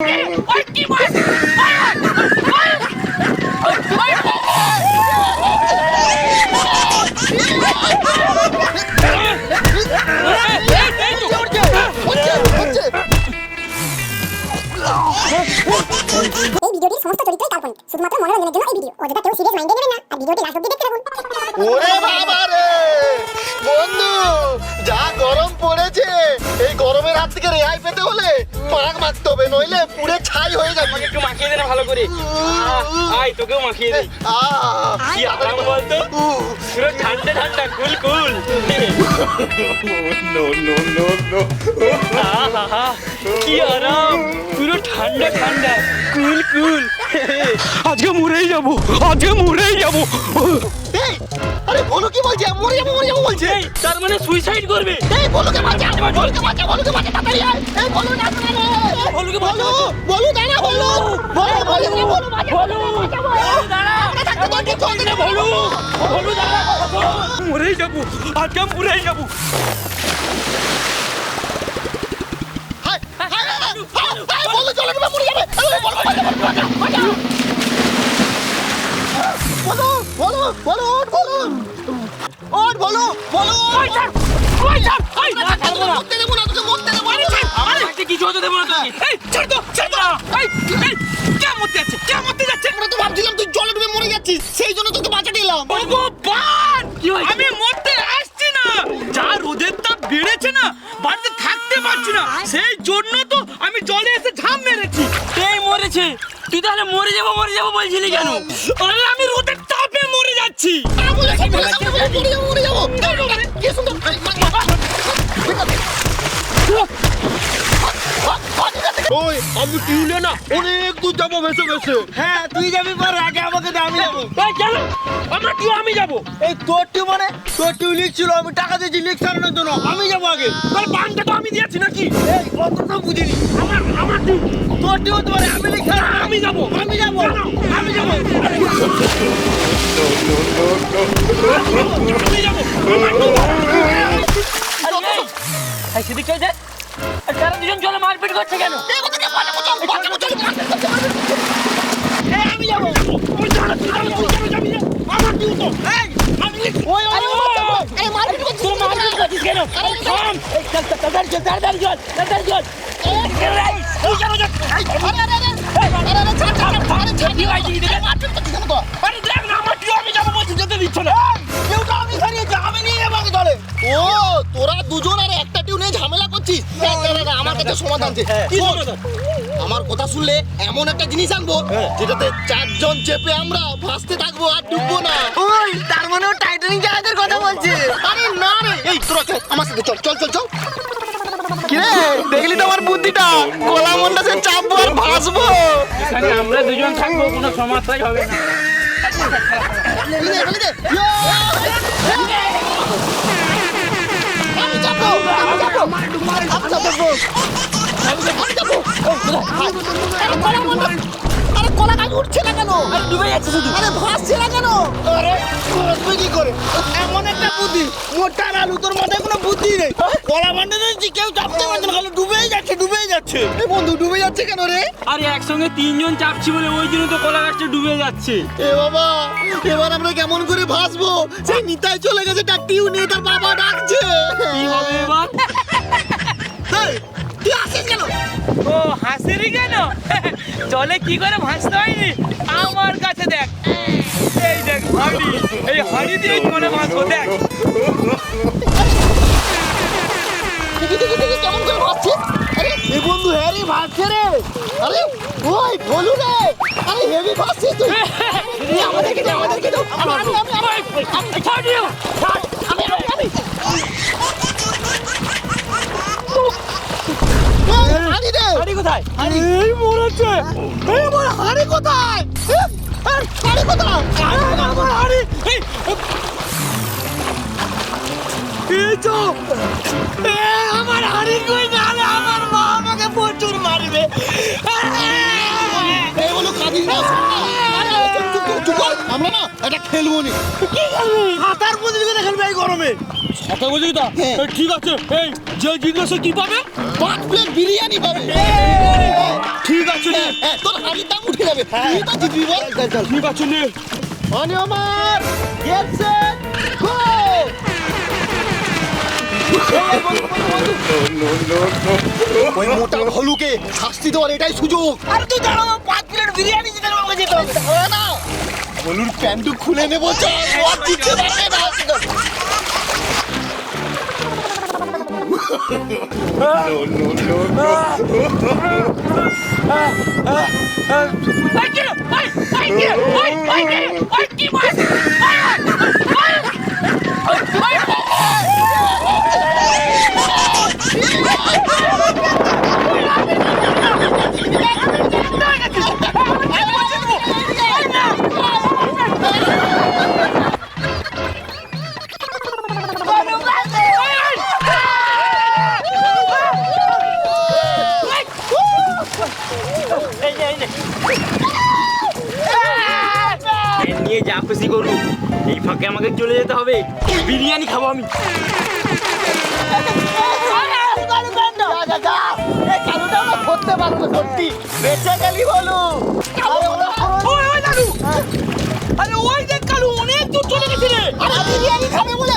এই ভিডিওটির সমস্ত চরিত্রই কাল্পনিক শুধুমাত্র মনোরঞ্জনের জন্য এই ভিডিও অযথা কেউ সিরিয়াস মাইন্ডে নেবেন না আর ভিডিওটি লাস্ট অব্দি দেখতে থাকুন ওরে বাবা রে বন্ধু যা গরম পড়েছে। এই গরমের হাত থেকে রেহাই পেতে হলে পাক মাখতে হবে নইলে পুরে ছাই হয়ে যাবে। আমাকে একটু মাখিয়ে দে না ভালো করে। আয় তোকেও মাখিয়ে দেই আ কি আরাম বলতো? পুরো ঠান্ডা ঠান্ডা কুল কুল আহা, কি আরাম পুরো ঠান্ডা ঠান্ডা কুল কুল আজকে মরেই যাব আজকে মরেই যাব আরে বলো কি বলছে মরে যাব মরে যাব বলছে তার মানে সুইসাইড করবে এই বলুকে বাঁচা বলুকে বাঁচা বলুকে বাঁচা তাড়াতাড়ি আয় এই বলু না না না বলুকে বলু বাঁচা। বলু দাঁড়া বলু বলু বলু বলু বাঁচা বলু বলু দাঁড়া থাকতে তোর কি চলছে না বলু বলু দাঁড়া মরেই যাব। আজকে মরে যাবে। বলু বলু বলু বলু বলু বলু। ওই ছাড় ওই ছাড় ওই না না মরতে দেবো না তোকে মরতে দেবো না। আমার কিছু হতে দেবো না তোকে। এই ছাড় তো ছাড় তো। এই এই কে মরতে যাচ্ছে? কে মরতে যাচ্ছে? যাচ্ছিস সেই জন্য তোকে বাঁচাতে এলাম। ভগবান! আমি মরতে আসছি না। যা রোদের তাপ বেড়েছে না বাড়িতে থাকতে পারছি না। সেই জন্য তো আমি জলে এসে ঝাঁপ মেরেছি। এই মরেছে। তুই তাহলে মরে যাব মরে যাব বলছিলি কেন? আরে আমি রোদের তাপে মরে যাচ্ছি। মরে যাব মরে যাব। ওই আমি টিউলে না অনেক দূর যাব ভেসে ভেসে হ্যাঁ তুই যাবি পর আগে আমাকে দে আমি যাব এই কেন আমরা টিউ আমি যাব এই তোর টিউ মানে তোর টিউ লিক ছিল আমি টাকা দিয়েছি লিক সারানোর জন্য আমি যাব আগে তাহলে বানটা তো আমি দিয়েছি নাকি এই অত তো বুঝিনি আমার আমার টিউ তোর টিউ হতে পারে আমি সারানো আমি যাব আমি যাব আমি যাব আমি যাব সেদিকে যে আর তারা দুজন চলে মারপিট করছে কেন আমি যাব কেন আমার টিউ তো এই আমি লিখ ওই ওই মারপিট করছিস কেন আরে থাম এই, চল, চল, তাড়াতাড়ি চল তাড়াতাড়ি চল তাড়াতাড়ি চল এই, কেন যাচ্ছিস? এই, আরে আরে আরে আরে আরে ছাড় ছাড় আছে সমাধান? আমার কথা শুনলে এমন একটা জিনিস আনব যেটাতে চারজন চেপে আমরা ভাসতে থাকব আর ডুববো না ওই তার মানে ও টাইটানিক জাহাজের কথা বলছে আরে না রে এই তোরা চল আমার সাথে চল চল চল চল কিরে দেখলি তো আমার বুদ্ধিটা গোলা মন্ডা সে চাপবো আর ভাসবো এখানে আমরা দুজন থাকব কোনো সমস্যাই হবে না। ইয়ো! আমি যাব, আমি যাব, আমি যাব। আরে কলা গাছ উঠছে না কেন ডুবে যাচ্ছে শুধু আরে ভাসছে না কেন আরে ভাসবে কি করে এমন একটা বুদ্ধি মোটা আলু তোর মাথায় কোনো বুদ্ধি নেই কলা মান্ডা দিচ্ছি কেউ চাপতে পারছে না খালি ডুবেই যাচ্ছে ডুবেই যাচ্ছে এই বন্ধু ডুবে যাচ্ছে কেন রে আরে একসঙ্গে তিনজন চাপছি বলে ওই জন্য তো কলা গাছটা ডুবে যাচ্ছে। এ বাবা এবার আমরা কেমন করে ভাসবো? সেই নিতাই চলে গেছে তার টিউ নিয়ে তার বাবা ডাকছে। কি হবে এবার? তুই আসিস কেন? ও হাসিরি কেন? জলে কি করে ভাসতে হয়নি? আমার কাছে দেখ। এই দেখ হাড়ি। এই হাড়ি দিয়ে জলে ভাসবো দেখ। কেমন করে আরে এই বন্ধু হ্যারি ভাসছে রে। আরে ওই বলু রে। আরে হেভি ভাসছিস তুই। আমাদেরকে দে আমাদেরকে দাও এই মরেছে। এই আমার হাঁড়ি কোথায়? এই, কোথায়? আমার হাড়ি। এই তো। আমার হাড়ি কই নালে আমার মা আমাকে প্রচুর মারবে। এই বলো কাঁদিস না। আমরা না এটা খেলব নি। কি হাতার প্রতিযোগিতা খেলবে এই গরমে। কথা বুঝলি তো হ্যাঁ। এই, ঠিক আছে। এই যে জিজ্ঞাসা কি পাবে? পাঁচ প্লেট বিরিয়ানি পাবে। হ্যাঁ, তোর হাড়ির দাম উঠে যাবে তুই তো জিতবি বল ঠিক অনি আমার গেট গো ওই মোটা হলুকে শাস্তি দেওয়ার এটাই সুযোগ আর তুই দাঁড়াও পাঁচ প্লেট বিরিয়ানি যেতে আমাকে যেতে হবে হবে না হলুর প্যান্টু খুলে নেব চল আর জিততে পারবে না ওই কি রে? ওই, ওই কি রে? ওই, ওই কি রে? ওই কি মাছ? যা খুশি করুক এই ফাঁকে আমাকে চলে যেতে হবে বিরিয়ানি খাব আমি ধরতে পারব সত্যি! আরে বিরিয়ানি খাবে বলে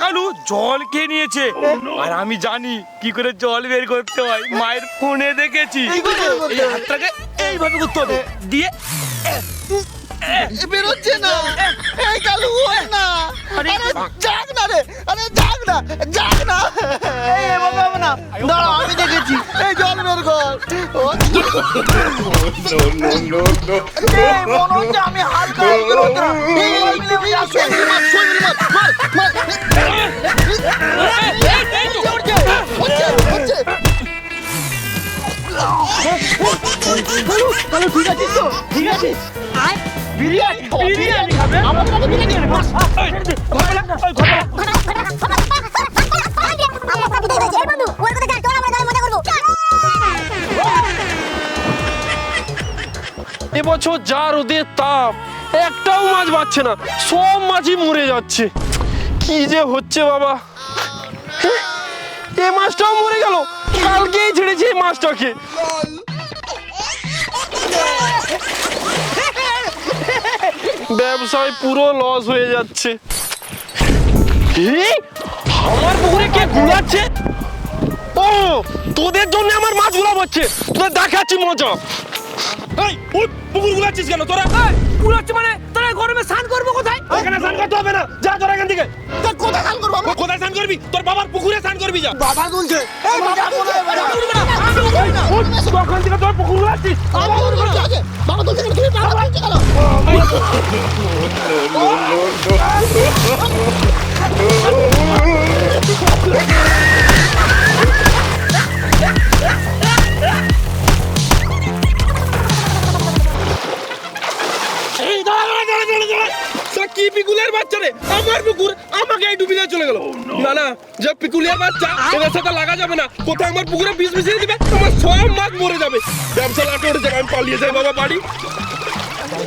কালু জল খেয়ে নিয়েছে। আর আমি জানি কি করে জল বের করতে হয়। মায়ের ফোনে দেখেছি। এই? হাতটাকে এইভাবে করতে হবে। দিয়ে বেরোচ্ছে না। এই কালু। আরে, আরে না রে আরে জাগ না জাগ না এই এভাবে হবে না দাঁড়াও আমি দেখেছি এই জল বের কর ও এই মনে হচ্ছে আমি হালকা হয়ে আছিস তো? ঠিক আছিস? বিরিয়ানি বিরিয়ানি খাবে কাছে বিরিয়ানি এবছর যা রোদের তাপ একটাও মাছ বাড়ছে না সব মাছই মরে যাচ্ছে কি যে হচ্ছে বাবা হ্যাঁ, এ মাছটাও মরে গেল কালকেই ছেড়েছি এই মাছটাকে ব্যবসায় পুরো লস হয়ে যাচ্ছে। আমার পুকুরে কে ঘুরাচ্ছে? ও তোদের জন্য আমার মাছ মাছগুলো হচ্ছে। তোদের দেখাচ্ছি মজা এই ওই পুকুর গুলাচ্ছিস কেন? তোরা পুরোচ্ছে মানে তোরা গরমে স্নান করব কোথায়? এখানে স্নান করতে হবে না। যা তোরা এখান থেকে। তা কোথায় করব তোর বাবার পুকুরে স্নান করবি যা বাবা তুলছে তখন থেকে তোর পুকুর গুলাচ্ছিস বাবা তুলছে বলছে বাবা? তুমি বাবা তুলছে কেন? এই বাচ্চা এদের সাথে লাগা যাবে না। কোথায় আমার পুকুরে বিষ মিশিয়ে দিবে? সব মাছ মরে যাবে। ব্যবসা লাটে উঠেছে আমি পালিয়ে যাই বাবা বাড়ি।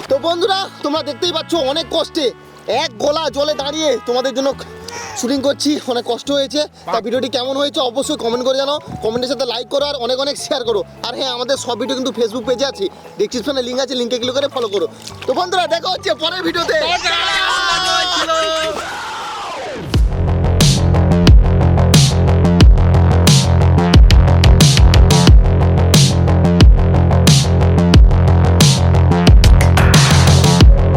তো বন্ধুরা তোমরা দেখতেই পাচ্ছ অনেক কষ্টে। এক গোলা জলে দাঁড়িয়ে তোমাদের জন্য শুটিং করছি। অনেক কষ্ট হয়েছে। তা ভিডিওটি কেমন হয়েছে অবশ্যই কমেন্ট করে জানো কমেন্টের সাথে লাইক করো আর অনেক অনেক শেয়ার করো। আর হ্যাঁ আমাদের সব ভিডিও কিন্তু ফেসবুক পেজে আছে। ডিসক্রিপশনে লিঙ্ক আছে লিঙ্কে ক্লিক করে ফলো করো। তো বন্ধুরা দেখা হচ্ছে পরের ভিডিওতে